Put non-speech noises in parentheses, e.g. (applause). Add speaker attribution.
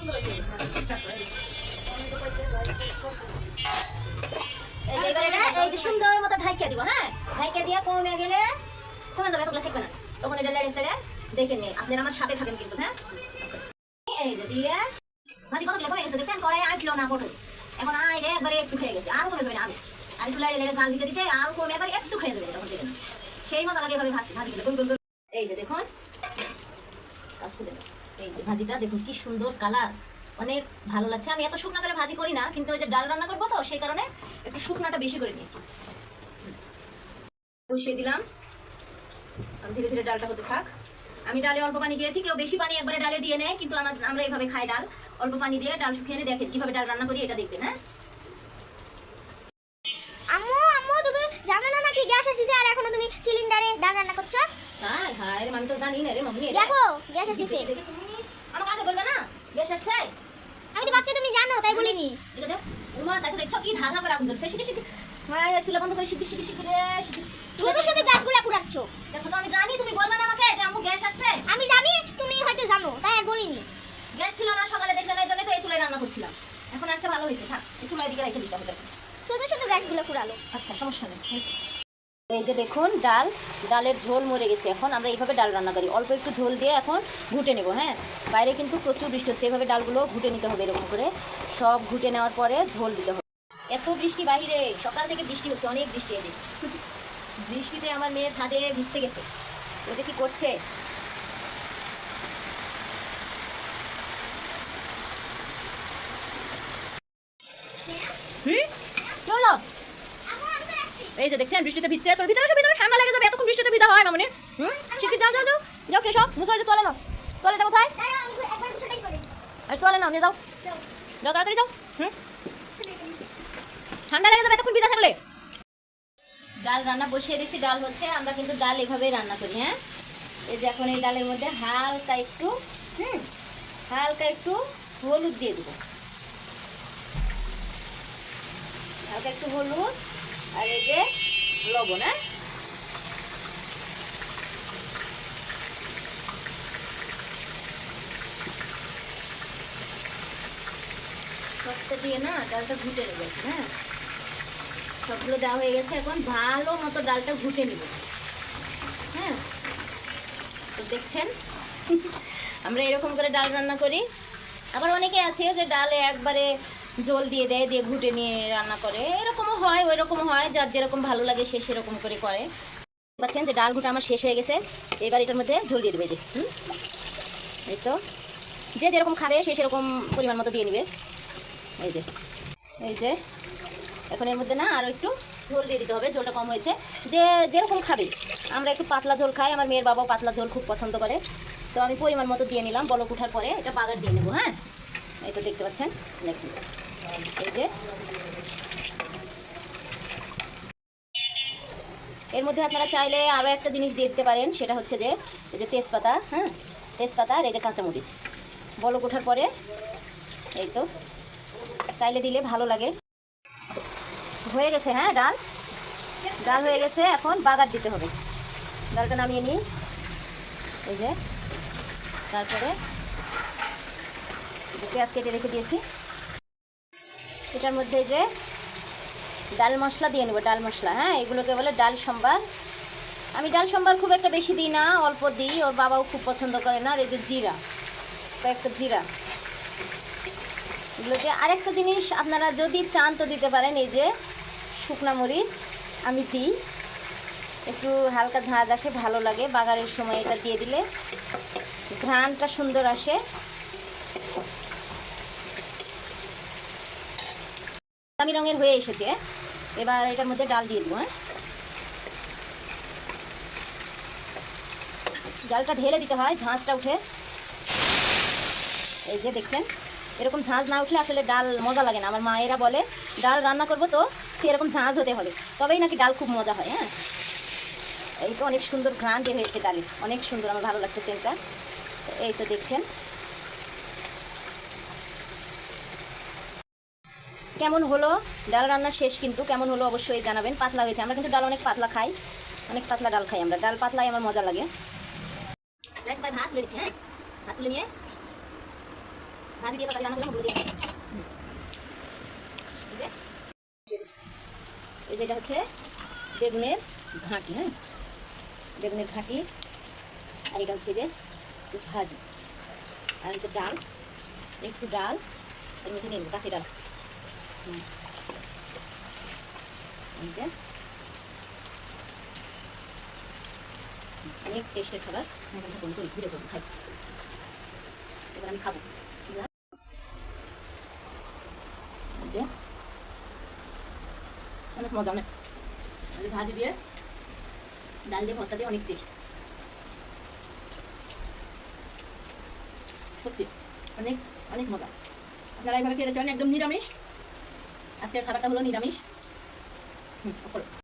Speaker 1: যে এটা এই যে সুন্দর মতো ঢাইকা দিব হ্যাঁ? ঢাইকা দিয়ে কমে গেলে কমে যাবে এতগুলো থাকবে না। এটা লেড়ে সেড়ে দেখে নিন আমার সাথে থাকেন কিন্তু হ্যাঁ? এই যে দিয়ে দেখেন কড়াই আটলো না, পটল। এখন আই রে, একবারে একটু খেয়ে গেছে। আর কমে যাবে না আলু। আর একটু লেড়ে লেড়ে জাল দিতে দিতে আর কমে একবার একটু খেয়ে দেবে দেখেন সেই মতো লাগে এভাবে ভাজি ভাজি গুলো। এই যে দেখুন, কাজ করে দাও। এই যে ভাজিটা দেখুন কি সুন্দর কালার অনেক ভালো লাগছে। আমি এত শুকনা করে ভাজি করি না কিন্তু ওই যে ডাল রান্না করব তো সেই কারণে একটু শুকনাটা বেশি করে নিয়েছি। বসিয়ে দিলাম। ধীরে ধীরে ডালটা হতে থাক। আমি ডালে অল্প পানি দিয়েছি কেউ বেশি পানি একবারে ডালে দিয়ে নেয় কিন্তু আমার আমরা এইভাবে খাই ডাল। অল্প পানি দিয়ে ডাল শুকিয়ে এনে দেখেন কীভাবে ডাল রান্না করি এটা দেখবেন হ্যাঁ?
Speaker 2: আম্মু আম্মু তুমি জানো না নাকি গ্যাস এসেছে আর এখনও তুমি সিলিন্ডারে ডাল রান্না করছ?
Speaker 1: হায় হায় রে আমি তো জানি না রে মাম্মি
Speaker 2: দেখো গ্যাস এসেছে।
Speaker 1: আমাকে আগে বলবে না? গ্যাস আসছে
Speaker 2: আমি তো ভাবছি তুমি জানো তাই বলিনি।
Speaker 1: উমা দেখো দেখছ কি ধাঁধা করে আগুন ধরছে? শিখে শিখে। হ্যাঁ ছিল বন্ধ করে শিখে শিখে শিখে
Speaker 2: শুধু শুধু গ্যাসগুলো পুরাচ্ছ
Speaker 1: দেখো তো আমি জানি তুমি বলবে না আমাকে যে আম্মু গ্যাস আসছে।
Speaker 2: আমি জানি তুমি হয়তো জানো তাই আর বলিনি।
Speaker 1: গ্যাস ছিল না সকালে দেখলে না জন্য তো এই চুলায় রান্না করছিলাম। এখন আসছে ভালো হয়েছে থাক এই চুলায় দিকে রেখে দিতে হবে।
Speaker 2: শুধু শুধু গ্যাসগুলো ফুরালো
Speaker 1: আচ্ছা সমস্যা নেই। এই যে দেখুন, ডাল, ডালের ঝোল মরে গেছে। এখন আমরা এইভাবে ডাল রান্না করি। অল্প একটু ঝোল দিয়ে এখন ঘুটে নেব হ্যাঁ? বাইরে কিন্তু প্রচুর বৃষ্টি হচ্ছে। এইভাবে ডালগুলো ঘুটে নিতে হবে এরকম করে। সব ঘুটে নেওয়ার পরে ঝোল দিতে হবে। এত বৃষ্টি বাইরে সকাল থেকে বৃষ্টি হচ্ছে, অনেক বৃষ্টি এদিক। (laughs) বৃষ্টিতে আমার মেয়ে ছাদে ভিজতে গেছে। ওটা কি করছে? হুম? চলো। এই যে দেখছেন বৃষ্টিতে ভিজছে তোর ভিতরে ভিতরে ঠান্ডা লেগে যাবে এতক্ষণ বৃষ্টিতে ভিজা হয় না মানে। হুম? শিখে যাও যাও যাও। যাও ফ্রেশ হও। মুসা যে তোলে নাও। তোলেটা কোথায়? আর তোলে নাও নিয়ে যাও। যাও। তাড়াতাড়ি যাও। হুম? ঠান্ডা লেগে যাবে এতক্ষণ ভিজা থাকলে। ডাল রান্না বসিয়ে দিয়েছি। ডাল হচ্ছে আমরা কিন্তু ডাল এভাবেই রান্না করি হ্যাঁ? এই যে এখন এই ডালের মধ্যে হালকা একটু হুম? হালকা একটু হলুদ দিয়ে দেবো। হালকা একটু হলুদ আর এই যে লবণ হ্যাঁ? সবটা দিয়ে না ডালটা ঘুটে নেবে হ্যাঁ? সবগুলো দেওয়া হয়ে গেছে এখন, ভালো মতো ডালটা ঘুটে নেব। হ্যাঁ? তো দেখছেন? (laughs) আমরা এরকম করে ডাল রান্না করি। আবার অনেকে আছে যে ডালে একবারে জল দিয়ে দেয়, দিয়ে ঘুটে নিয়ে রান্না করে। এরকমও হয় ওই রকম হয়, যার যেরকম ভালো লাগে সে সেরকম করে করে। পাচ্ছেন যে ডাল ঘুটা আমার শেষ হয়ে গেছে। এবার এটার মধ্যে ঝোল দিয়ে দেবে যে, হুম? এই তো। যে যেরকম খাবে, সে সেরকম পরিমাণ মতো দিয়ে নেবে। এই যে এই যে। এখন এর মধ্যে না আরও একটু ঝোল দিয়ে দিতে হবে, ঝোলটা কম হয়েছে। যে যেরকম খাবে, আমরা একটু পাতলা ঝোল খাই, আমার মেয়ের বাবাও পাতলা ঝোল খুব পছন্দ করে। তো আমি পরিমাণ মতো দিয়ে নিলাম, বলক উঠার পরে এটা বাগার দিয়ে নেব হ্যাঁ? এই তো দেখতে পাচ্ছেন, দেখুন। যে। এর মধ্যে আপনারা চাইলে আরও একটা জিনিস দিতে পারেন, সেটা হচ্ছে যে, এই যে তেজপাতা হ্যাঁ? তেজপাতা আর এই যে কাঁচামরিচ। বলক ওঠার পরে, এই তো। চাইলে দিলে ভালো লাগে। হয়ে গেছে হ্যাঁ ডাল? ডাল হয়ে গেছে, এখন বাগার দিতে হবে। ডালটা নামিয়ে নিই। এই যে, তারপরে পেঁয়াজ কেটে রেখে দিয়েছি। এটার মধ্যে যে ডাল মশলা দিয়ে নেব, ডাল মশলা হ্যাঁ? এগুলোকে বলে ডাল সম্বার। আমি ডাল সম্বার খুব একটা বেশি দিই না, অল্প দিই। ওর বাবাও খুব পছন্দ করে না, আর এই যে জিরা, কয়েকটা জিরা। এগুলোকে আরেকটা জিনিস আপনারা যদি চান তো দিতে পারেন, এই যে শুকনা মরিচ আমি দিই। একটু হালকা ঝাঁজ আসে, ভালো লাগে। বাগারের সময় এটা দিয়ে দিলে ঘ্রাণটা সুন্দর আসে। আমি রঙের হয়ে এসেছে। এবার এটার মধ্যে ডাল দিয়ে দেবো হ্যাঁ? ডালটা ঢেলে দিতে হয়, ঝাঁঝটা উঠে। এই যে দেখছেন, এরকম ঝাঁঝ না উঠলে আসলে ডাল মজা লাগে না। আমার মায়েরা বলে, ডাল রান্না করব তো এরকম ঝাঁঝ হতে হবে। তবেই নাকি ডাল খুব মজা হয় হ্যাঁ? এই তো অনেক সুন্দর ঘ্রাণ যে হয়েছে ডালের অনেক সুন্দর, আমার ভালো লাগছে সেন্টটা। এই তো দেখছেন কেমন হলো? ডাল রান্না শেষ কিন্তু কেমন হলো অবশ্যই জানাবেন। পাতলা হয়েছে। আমরা কিন্তু ডাল অনেক পাতলা খাই। অনেক পাতলা ডাল খাই আমরা। ডাল পাতলাই আমার মজা লাগে। ভাত তুলে দিচ্ছি হ্যাঁ? ভাত তুলে নিয়ে ভাজি দিয়ে তরকারি রান্না করলাম দিয়ে। এই যে এটা হচ্ছে বেগুনের ঘাঁটি হ্যাঁ? বেগুনের ঘাঁটি। আর এটা হচ্ছে যে ভাজি। আর একটু ডাল। একটু ডাল। এর মধ্যে নেব কাশি ডাল। অনেক টেস্টের খাবার থেকে ঘুরে করব খাই এবার আমি খাব। অনেক মজা। অনেক ভাজি দিয়ে ডাল দিয়ে ভর্তা দিয়ে অনেক টেস্ট সত্যি অনেক অনেক মজা। আপনারা এইভাবে খেতে চান একদম নিরামিষ। আজকের খাবারটা হলো নিরামিষ।